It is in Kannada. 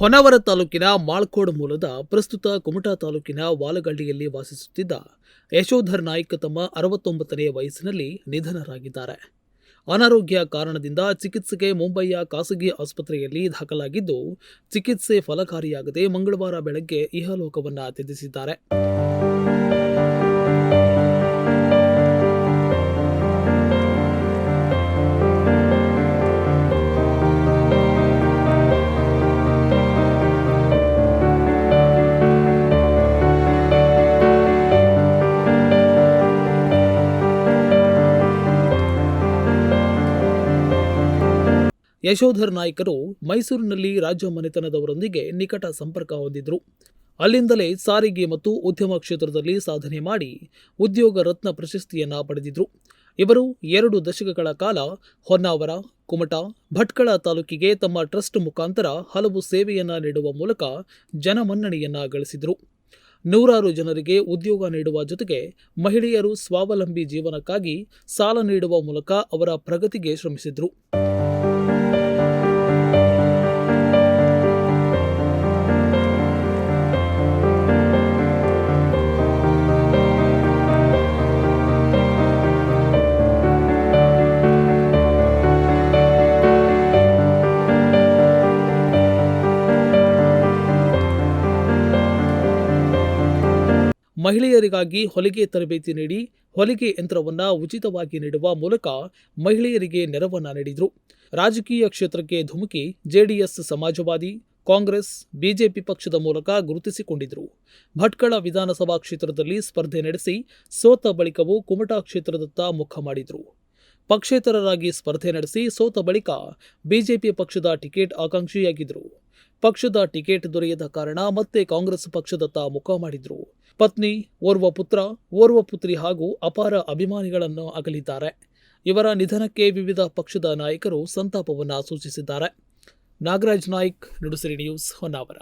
ಹೊನ್ನಾವರ ತಾಲೂಕಿನ ಮಾಳ್ಕೋಡ್ ಮೂಲದ ಪ್ರಸ್ತುತ ಕುಮಟಾ ತಾಲೂಕಿನ ವಾಲಗಳ್ಳಿಯಲ್ಲಿ ವಾಸಿಸುತ್ತಿದ್ದ ಯಶೋಧರ್ ನಾಯ್ಕ ತಮ್ಮ ಅರವತ್ತೊಂಬತ್ತನೇ ವಯಸ್ಸಿನಲ್ಲಿ ನಿಧನರಾಗಿದ್ದಾರೆ. ಅನಾರೋಗ್ಯ ಕಾರಣದಿಂದ ಚಿಕಿತ್ಸೆಗೆ ಮುಂಬೈಯ ಖಾಸಗಿ ಆಸ್ಪತ್ರೆಯಲ್ಲಿ ದಾಖಲಾಗಿದ್ದು, ಚಿಕಿತ್ಸೆ ಫಲಕಾರಿಯಾಗದೆ ಮಂಗಳವಾರ ಬೆಳಗ್ಗೆ ಇಹಲೋಕವನ್ನು ತ್ಯಜಿಸಿದ್ದಾರೆ. ಯಶೋಧರ್ ನಾಯ್ಕರು ಮೈಸೂರಿನಲ್ಲಿ ರಾಜ್ಯ ಮನೆತನದವರೊಂದಿಗೆ ನಿಕಟ ಸಂಪರ್ಕ ಹೊಂದಿದ್ರು. ಅಲ್ಲಿಂದಲೇ ಸಾರಿಗೆ ಮತ್ತು ಉದ್ಯಮ ಕ್ಷೇತ್ರದಲ್ಲಿ ಸಾಧನೆ ಮಾಡಿ ಉದ್ಯೋಗ ರತ್ನ ಪ್ರಶಸ್ತಿಯನ್ನ ಪಡೆದಿದ್ರು. ಇವರು ಎರಡು ದಶಕಗಳ ಕಾಲ ಹೊನ್ನಾವರ, ಕುಮಟಾ, ಭಟ್ಕಳ ತಾಲೂಕಿಗೆ ತಮ್ಮ ಟ್ರಸ್ಟ್ ಮುಖಾಂತರ ಹಲವು ಸೇವೆಯನ್ನ ನೀಡುವ ಮೂಲಕ ಜನಮನ್ನಣೆಯನ್ನ ಗಳಿಸಿದರು. ನೂರಾರು ಜನರಿಗೆ ಉದ್ಯೋಗ ನೀಡುವ ಜೊತೆಗೆ ಮಹಿಳೆಯರು ಸ್ವಾವಲಂಬಿ ಜೀವನಕ್ಕಾಗಿ ಸಾಲ ನೀಡುವ ಮೂಲಕ ಅವರ ಪ್ರಗತಿಗೆ ಶ್ರಮಿಸಿದ್ರು. ಮಹಿಳೆಯರಿಗಾಗಿ ಹೊಲಿಗೆ ತರಬೇತಿ ನೀಡಿ ಹೊಲಿಗೆ ಯಂತ್ರವನ್ನ ಉಚಿತವಾಗಿ ನೀಡುವ ಮೂಲಕ ಮಹಿಳೆಯರಿಗೆ ನೆರವನ್ನ ನೀಡಿದರು. ರಾಜಕೀಯ ಕ್ಷೇತ್ರಕ್ಕೆ ಧುಮುಕಿ ಜೆಡಿಎಸ್ ಸಮಾಜವಾದಿ, ಕಾಂಗ್ರೆಸ್, ಬಿಜೆಪಿ ಪಕ್ಷದ ಮೂಲಕ ಗುರುತಿಸಿಕೊಂಡಿದ್ರು. ಭಟ್ಕಳ ವಿಧಾನಸಭಾ ಕ್ಷೇತ್ರದಲ್ಲಿ ಸ್ಪರ್ಧೆ ನಡೆಸಿ ಸೋತ ಬಳಿಕವೂ ಕುಮಟಾ ಕ್ಷೇತ್ರದತ್ತ ಮುಖ ಮಾಡಿದ್ರು. ಪಕ್ಷೇತರರಾಗಿ ಸ್ಪರ್ಧೆ ನಡೆಸಿ ಸೋತ ಬಳಿಕ ಬಿಜೆಪಿ ಪಕ್ಷದ ಟಿಕೆಟ್ ಆಕಾಂಕ್ಷಿಯಾಗಿದ್ರು. ಪಕ್ಷದ ಟಿಕೆಟ್ ದೊರೆಯದ ಕಾರಣ ಮತ್ತೆ ಕಾಂಗ್ರೆಸ್ ಪಕ್ಷದತ್ತ ಮುಖ ಮಾಡಿದ್ರು. ಪತ್ನಿ, ಓರ್ವ ಪುತ್ರ, ಓರ್ವ ಪುತ್ರಿ ಹಾಗೂ ಅಪಾರ ಅಭಿಮಾನಿಗಳನ್ನು ಅಗಲಿದ್ದಾರೆ. ಇವರ ನಿಧನಕ್ಕೆ ವಿವಿಧ ಪಕ್ಷದ ನಾಯಕರು ಸಂತಾಪವನ್ನು ಸೂಚಿಸಿದ್ದಾರೆ. ನಾಗರಾಜ್ ನಾಯ್ಕ್, ನುಡುಸಿರಿ ನ್ಯೂಸ್ ಹೊನ್ನಾವರ.